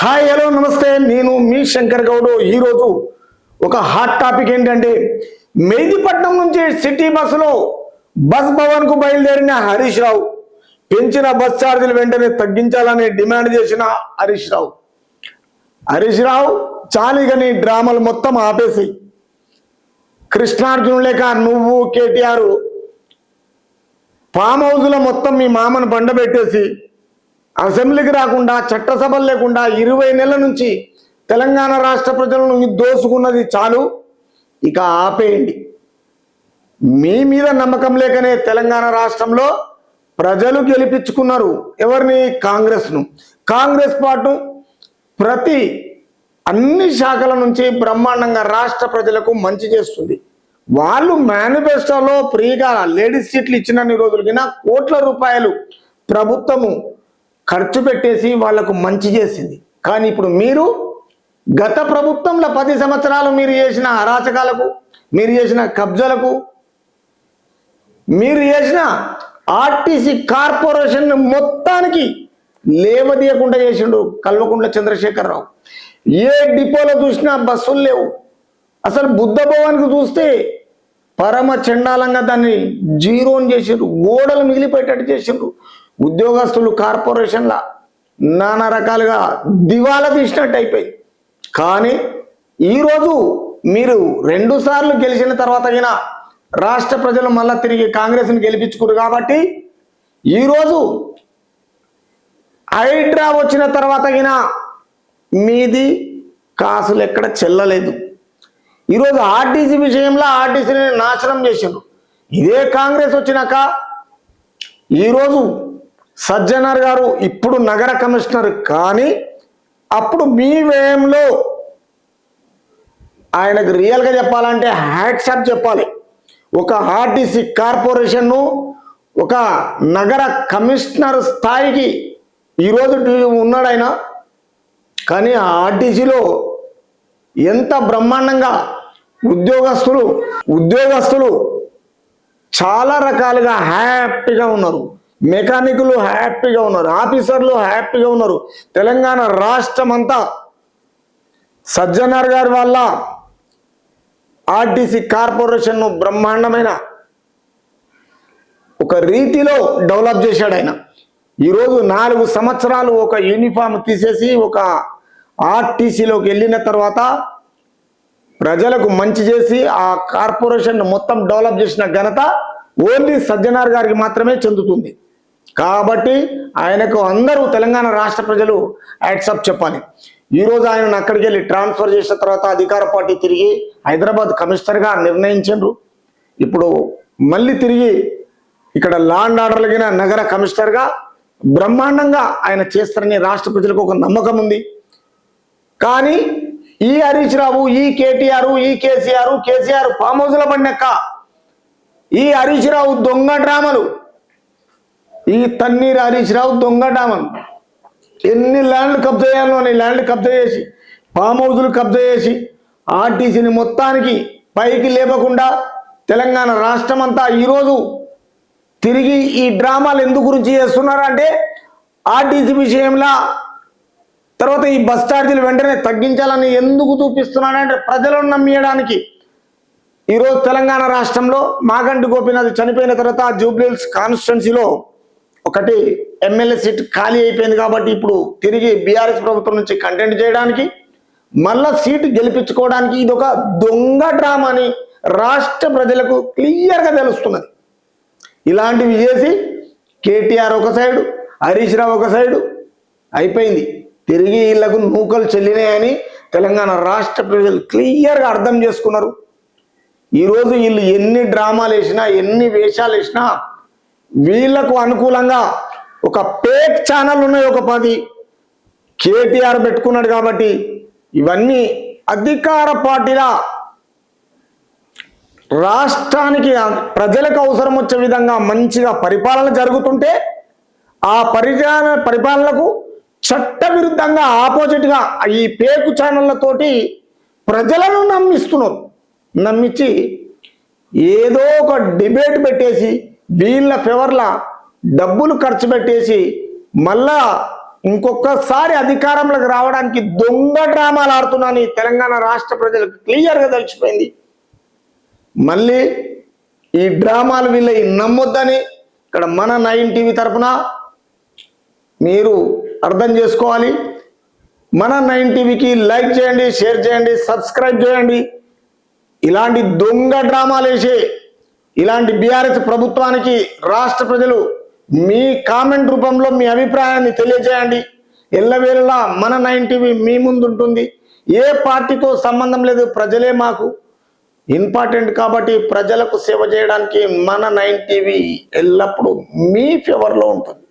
Hi hello నమస్తే. నేను మీ శంకర్ గౌడ్. ఈరోజు ఒక హాట్ టాపిక్ ఏంటంటే మెహదీపట్నం నుంచి సిటీ బస్సులో బస్ భవన్కు బయలుదేరిన హరీష్ రావు. పెంచిన బస్ ఛార్జీలు వెంటనే తగ్గించాలని డిమాండ్ చేసిన హరీష్ రావు. హరీష్ రావు చాలిగని డ్రామాలు మొత్తం ఆపేసి కృష్ణార్జును లేక నువ్వు కేటీఆర్ ఫామ్ హౌస్లో మొత్తం మీ మామను బండబెట్టేసి అసెంబ్లీకి రాకుండా చట్టసభలు లేకుండా ఇరవై నెలల నుంచి తెలంగాణ రాష్ట్ర ప్రజలను దోసుకున్నది చాలు. ఇక ఆపేయండి. మీ మీద నమ్మకం లేకనే తెలంగాణ రాష్ట్రంలో ప్రజలు గెలిపించుకున్నారు. ఎవరిని? కాంగ్రెస్ను. కాంగ్రెస్ పార్టీ ప్రతి అన్ని శాఖల నుంచి బ్రహ్మాండంగా రాష్ట్ర ప్రజలకు మంచి చేస్తుంది. వాళ్ళు మేనిఫెస్టోలో ఫ్రీగా లేడీస్ సీట్లు ఇచ్చినన్ని రోజులకినా కోట్ల రూపాయలు ప్రభుత్వము ఖర్చు పెట్టేసి వాళ్ళకు మంచి చేసింది. కానీ ఇప్పుడు మీరు గత ప్రభుత్వంలో పది సంవత్సరాలు మీరు చేసిన అరాచకాలకు మీరు చేసిన కబ్జాలకు మీరు చేసిన ఆర్టీసీ కార్పొరేషన్ మొత్తానికి లేవదీయకుండా చేసిండు కల్వకుంట్ల చంద్రశేఖరరావు. ఏ డిపోలో చూసినా బస్సులు లేవు. అసలు బుద్ధ భవన్కి చూస్తే పరమ చండాలంగా దాన్ని జీరోని చేసిండ్రు గోడలు మిగిలిపోయేటట్టు చేసిండ్రు ఉద్యోగస్తులు కార్పొరేషన్ల నానా రకాలుగా దివాలా తీసినట్టు అయిపోయింది కానీ ఈరోజు మీరు రెండు సార్లు గెలిచిన తర్వాత అయినా రాష్ట్ర ప్రజలు మళ్ళా తిరిగి కాంగ్రెస్ని గెలిపించుకురు కాబట్టి ఈరోజు హైడ్రా వచ్చిన తర్వాత అయినా మీది కాసులు ఎక్కడ చెల్లలేదు. ఈరోజు ఆర్టీసీ విషయంలో ఆర్టీసీని నాశనం చేసిండ్రు. ఇదే కాంగ్రెస్ వచ్చినాక ఈరోజు సజ్జనర్ గారు ఇప్పుడు నగర కమిషనర్ కానీ అప్పుడు మీ వ్యయంలో ఆయనకు రియల్గా చెప్పాలంటే హ్యాట్సాప్ చెప్పాలి. ఒక ఆర్టీసీ కార్పొరేషన్ను ఒక నగర కమిషనర్ స్థాయికి ఈరోజు ఉన్నాడు ఆయన. కానీ ఆ ఆర్టీసీలో ఎంత బ్రహ్మాండంగా ఉద్యోగస్తులు ఉద్యోగస్తులు చాలా రకాలుగా హ్యాపీగా ఉన్నారు. మెకానికులు హ్యాపీగా ఉన్నారు ఆఫీసర్లు హ్యాపీగా ఉన్నారు. తెలంగాణ రాష్ట్రం అంతా సజ్జనార్ గారి వల్ల ఆర్టీసీ కార్పొరేషన్ను బ్రహ్మాండమైన ఒక రీతిలో డెవలప్ చేశాడు ఆయన. ఈరోజు నాలుగు సంవత్సరాలు ఒక యూనిఫామ్ తీసేసి ఒక ఆర్టీసీలోకి వెళ్ళిన తర్వాత ప్రజలకు మంచి చేసి ఆ కార్పొరేషన్ మొత్తం డెవలప్ చేసిన ఘనత ఓన్లీ సజ్జనార్ గారికి మాత్రమే చెందుతుంది. కాబట్టి ఆయనకు అందరూ తెలంగాణ రాష్ట్ర ప్రజలు యాక్సెప్ట్ చెప్పాలి. ఈరోజు ఆయనను అక్కడికి వెళ్ళి ట్రాన్స్ఫర్ చేసిన తర్వాత అధికార పార్టీ తిరిగి హైదరాబాద్ కమిషనర్గా నిర్ణయించారు ఇప్పుడు మళ్ళీ తిరిగి ఇక్కడ లాండ్ ఆర్డర్లగిన నగర కమిషనర్గా బ్రహ్మాండంగా ఆయన చేస్తారని రాష్ట్ర ప్రజలకు ఒక నమ్మకం ఉంది. కానీ ఈ హరీష్ రావు ఈ కేటీఆర్ ఈ కేసీఆర్ కేసీఆర్ ఫామ్ హౌస్ల పడినక్క. ఈ హరీష్ రావు దొంగ డ్రామాలు ఈ తన్నీర్ హరీష్ రావు దొంగ ఎన్ని ల్యాండ్లు కబ్జా చేయాలో అని ల్యాండ్లు కబ్జా చేసి ఫామ్ హౌజులు కబ్జా చేసి ఆర్టీసీని మొత్తానికి పైకి లేపకుండా తెలంగాణ రాష్ట్రం అంతా ఈరోజు తిరిగి ఈ డ్రామాలు ఎందుకు గురించి చేస్తున్నారంటే ఆర్టీసీ విషయంలో తర్వాత ఈ బస్ ఛార్జీలు వెంటనే తగ్గించాలని ఎందుకు చూపిస్తున్నాడంటే ప్రజలను నమ్మియడానికి. ఈరోజు తెలంగాణ రాష్ట్రంలో మాగంటి గోపీనాథ్ చనిపోయిన తర్వాత జూబ్లీహిల్స్ కాన్స్టిట్యున్సీలో ఒకటి ఎమ్మెల్యే సీట్ ఖాళీ అయిపోయింది కాబట్టి ఇప్పుడు తిరిగి బీఆర్ఎస్ ప్రభుత్వం నుంచి కంటెంట్ చేయడానికి మళ్ళా సీటు గెలిపించుకోవడానికి ఇది ఒక దొంగ డ్రామా అని రాష్ట్ర ప్రజలకు క్లియర్గా తెలుస్తున్నది. ఇలాంటివి చేసి కేటీఆర్ ఒక సైడు హరీష్ రావు ఒక సైడు అయిపోయింది. తిరిగి వీళ్ళకు నూకలు చెల్లినాయని తెలంగాణ రాష్ట్ర ప్రజలు క్లియర్గా అర్థం చేసుకున్నారు. ఈరోజు వీళ్ళు ఎన్ని డ్రామాలు వేసినా ఎన్ని వేషాలు వేసినా వీళ్ళకు అనుకూలంగా ఒక పేక్ ఛానల్ ఉన్నాయి ఒక పది. కేటీఆర్ పెట్టుకున్నాడు కాబట్టి ఇవన్నీ అధికార పార్టీల రాష్ట్రానికి ప్రజలకు అవసరం వచ్చే విధంగా మంచిగా పరిపాలన జరుగుతుంటే ఆ పరిపాలన పరిపాలనకు చట్టవిరుద్ధంగా ఆపోజిట్గా ఈ పేకు ఛానళ్ళతోటి ప్రజలను నమ్మిస్తున్నారు. నమ్మించి ఏదో ఒక డిబేట్ పెట్టేసి వీళ్ళ ఫేవర్ల డబ్బులు ఖర్చు పెట్టేసి మళ్ళా ఇంకొకసారి అధికారంలోకి రావడానికి దొంగ డ్రామాలు ఆడుతున్నాను తెలంగాణ రాష్ట్ర ప్రజలకు. క్లియర్గా తెలిసిపోయింది. మళ్ళీ ఈ డ్రామాలు వీళ్ళ నమ్మొద్దని ఇక్కడ మన నైన్ టీవీ తరఫున మీరు అర్థం చేసుకోవాలి. మన నైన్ టీవీకి లైక్ చేయండి షేర్ చేయండి సబ్స్క్రైబ్ చేయండి. ఇలాంటి దొంగ డ్రామాలు వేసే ఇలాంటి బీఆర్ఎస్ ప్రభుత్వానికి రాష్ట్ర ప్రజలు మీ కామెంట్ రూపంలో మీ అభిప్రాయాన్ని తెలియజేయండి. ఎల్లవేళలా మన నైన్ టీవీ మీ ముందు ఉంటుంది ఏ పార్టీతో సంబంధం లేదు ప్రజలే మాకు ఇంపార్టెంట్ కాబట్టి ప్రజలకు సేవ చేయడానికి మన నైన్ టీవీ ఎల్లప్పుడూ మీ ఫేవర్లో ఉంటుంది.